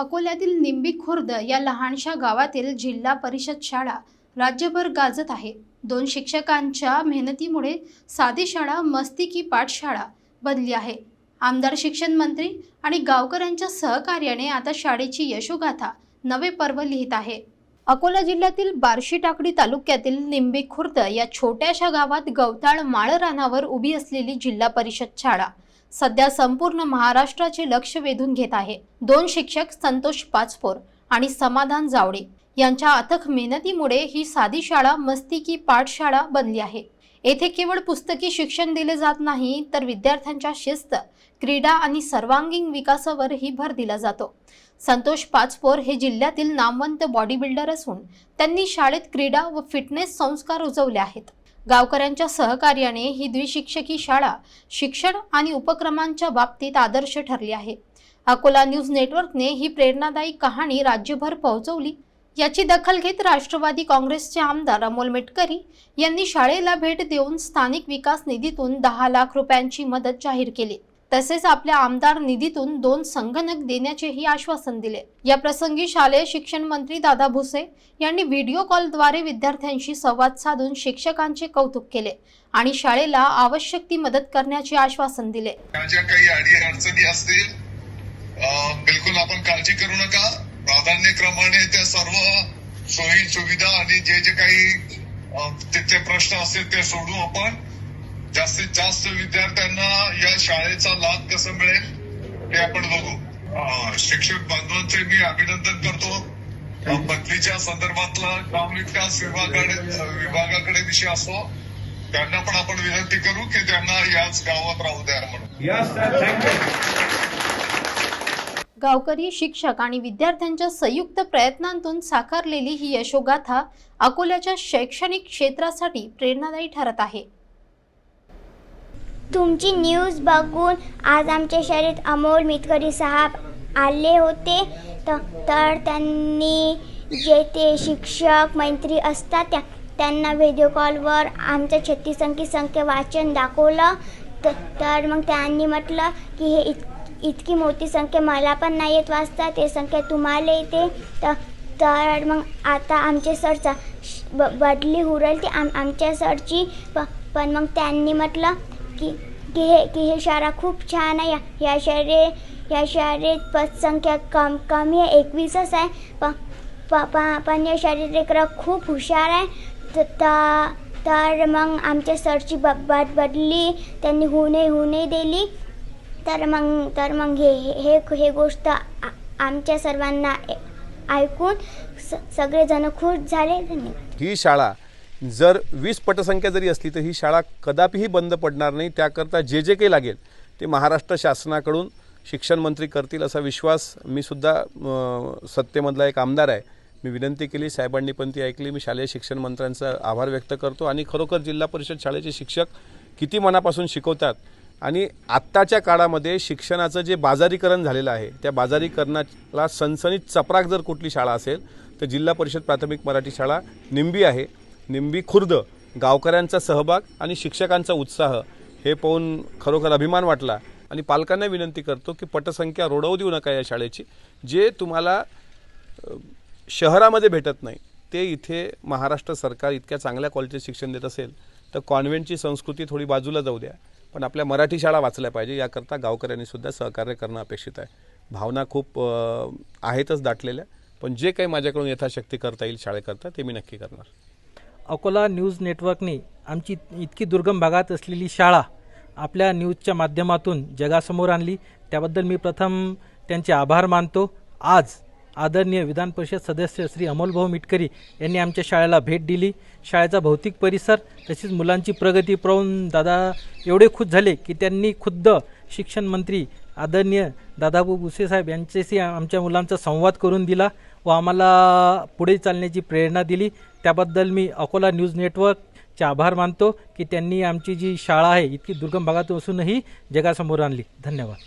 अकोल्यातील निंबी खुर्द या लहानशा गावातील जिल्हा परिषद शाळा राज्यभर गाजत आहे. दोन शिक्षकांच्या मेहनतीमुळे साधी शाळा मस्ती की पाठशाळा बनली आहे. आमदार शिक्षण मंत्री आणि गावकऱ्यांच्या सहकार्याने आता शाळेची यशोगाथा नवे पर्व लिहित आहे. अकोला जिल्ह्यातील बार्शी टाकडी तालुक्यातील निंबी खुर्द या छोट्याशा गावात गवताळ माळ रानावर उभी असलेली जिल्हा परिषद शाळा सध्या संपूर्ण महाराष्ट्राचे लक्ष वेधून घेत आहे. दोन शिक्षक संतोष पाचपोर आणि समाधान जावडे यांच्या अथक मेहनतीमुळे ही साधी शाळा मस्ती की पाठशाळा बनली आहे. येथे केवळ पुस्तकी शिक्षण दिले जात नाही तर विद्यार्थ्यांच्या शिस्त क्रीडा आणि सर्वांगीण विकासावरही भर दिला जातो. संतोष पाचपोर हे जिल्ह्यातील नामवंत बॉडी बिल्डर असून त्यांनी शाळेत क्रीडा व फिटनेस संस्कार रुजवले आहेत. गावकऱ्यांच्या सहकार्याने ही द्विशिक्षकी शाळा शिक्षण आणि उपक्रमांच्या बाबतीत आदर्श ठरली आहे. अकोला न्यूज नेटवर्कने ही प्रेरणादायी कहाणी राज्यभर पोहोचवली. याची दखल घेत राष्ट्रवादी काँग्रेसचे आमदार अमोल मेटकरी यांनी शाळेला भेट देऊन स्थानिक विकास निधीतून दहा लाख रुपयांची मदत जाहीर केली. तसेच आपल्या आमदार निधीतून दोन संगणक देण्याचेही आश्वासन दिले. या प्रसंगी शालेय शिक्षण मंत्री दादा भुसे यांनी व्हिडिओ कॉलद्वारे विद्यार्थ्यांशी संवाद साधून शिक्षकांचे कौतुक केले आणि शाळेला आवश्यक ती मदत करण्याचे आश्वासन दिले. काही अडी अडचणी असतील बिलकुल आपण काळजी करू नका. प्राधान्यक्रमाने त्या सर्व सोयी सुविधा आणि जे जे काही अं, तिथले प्रश्न असतील ते सोडू आपण. जास्तीत जास्त विद्यार्थ्यांना या शाळेचा लाभ कसं मिळेल हे आपण बघू. शिक्षक बांधवांचे मी अभिनंदन करतो. बदलीच्या संदर्भातला ग्राम विकास विभागाकडे विभागाकडे विषय असो त्यांना पण आपण विनंती करू की त्यांना याच गावात राहू द्या म्हणून. गावकरी शिक्षक आणि विद्यार्थ्यांच्या संयुक्त प्रयत्नांतून साकारलेली ही यशोगाथा अकोल्याच्या शैक्षणिक क्षेत्रासाठी प्रेरणादायी ठरत आहे. तुमची न्यूज बघून आज आमच्या शाळेत अमोल मितकरी साहेब आले होते. तर त्यांनी जे ते शिक्षक मैत्री असतात त्या त्यांना व्हिडिओ कॉलवर आमचं छत्तीस अंकी संख्या वाचन दाखवलं. तर मग त्यांनी म्हटलं की हे इत इतकी मोठी संख्या मला पण नाही येत वाचता ते संख्या तुम्हाला येते. तर तर मग आता आमच्या सरचा श- ब बदली उरल ती आम आमच्या सरची. प पण मग त्यांनी म्हटलं की की हे की हे शाळा खूप छान आहे. या शाळे या शाळेत पदसंख्या कम कमी आहे. एकवीसच आहे. प प प- पण या शाळेत लेकरं खूप हुशार आहे. तर तर मग आमच्या सरची ब बद बदली त्यांनी होऊ नये होऊ नये दिली. तर मग तर मग हे हे हे गोष्ट आमच्या सर्वांना ऐकून स सगळेजण खुश झाले. धन्यवाद. ही शाळा जर वीस पटसंख्या जरी असली तर ही शाळा कदापिही बंद पडणार नाही. त्याकरता जे जे काही लागेल ते महाराष्ट्र शासनाकडून शिक्षण मंत्री करतील असा विश्वास मी सुद्धा सत्तेमधला एक आमदार आहे. मी विनंती केली साहेबांनी पण ती ऐकली. मी शालेय शिक्षण मंत्र्यांचा आभार व्यक्त करतो. आणि खरोखर जिल्हा परिषद शाळेचे शिक्षक किती मनापासून शिकवतात आणि आत्ताच्या काळामध्ये शिक्षणाचं जे बाजारीकरण झालेलं आहे त्या बाजारीकरणाला सनसनीत चपराक जर कुठली शाळा असेल तर जिल्हा परिषद प्राथमिक मराठी शाळा निंबी आहे. निंबी खुर्द गावकऱ्यांचा सहभाग आणि शिक्षकांचा उत्साह हे पाहून खरोखर अभिमान वाटला. आणि पालकांना विनंती करतो की पटसंख्या रोडवू देऊ नका या शाळेची. जे तुम्हाला शहरामध्ये भेटत नाही ते इथे महाराष्ट्र सरकार इतक्या चांगल्या क्वालिटीचं शिक्षण देत असेल तर कॉन्व्हेंटची संस्कृती थोडी बाजूला जाऊ द्या. पण आपल्या मराठी शाळा वाचल्या पाहिजे याकरता गावकऱ्यांनीसुद्धा सहकार्य करणं अपेक्षित आहे. भावना खूप आहेतच दाटलेल्या पण जे काही माझ्याकडून यथाशक्ती करता येईल शाळेकरता ते मी नक्की करणार. अकोला न्यूज नेटवर्कने आमची इतकी दुर्गम भागात असलेली शाळा आपल्या न्यूजच्या माध्यमातून जगासमोर आणली. त्याबद्दल मी प्रथम त्यांचे आभार मानतो. आज आदरणीय विधान परिषद सदस्य श्री अमोलभाऊ मिटकरी यांनी आमच्या शाळेला भेट दिली. शाळेचा भौतिक परिसर तसेच मुलांची प्रगती पाहून दादा एवढे खुश झाले की त्यांनी खुद्द शिक्षण मंत्री आदरणीय दादाबू भुसे साहेब यांच्याशी आमच्या मुलांचा संवाद करून दिला. व आम्हाला पुढे चालण्याची प्रेरणा दिली. त्याबद्दल मी अकोला न्यूज नेटवर्कचे आभार मानतो की त्यांनी आमची जी शाळा आहे इतकी दुर्गम भागातून असूनही जगासमोर आणली. धन्यवाद.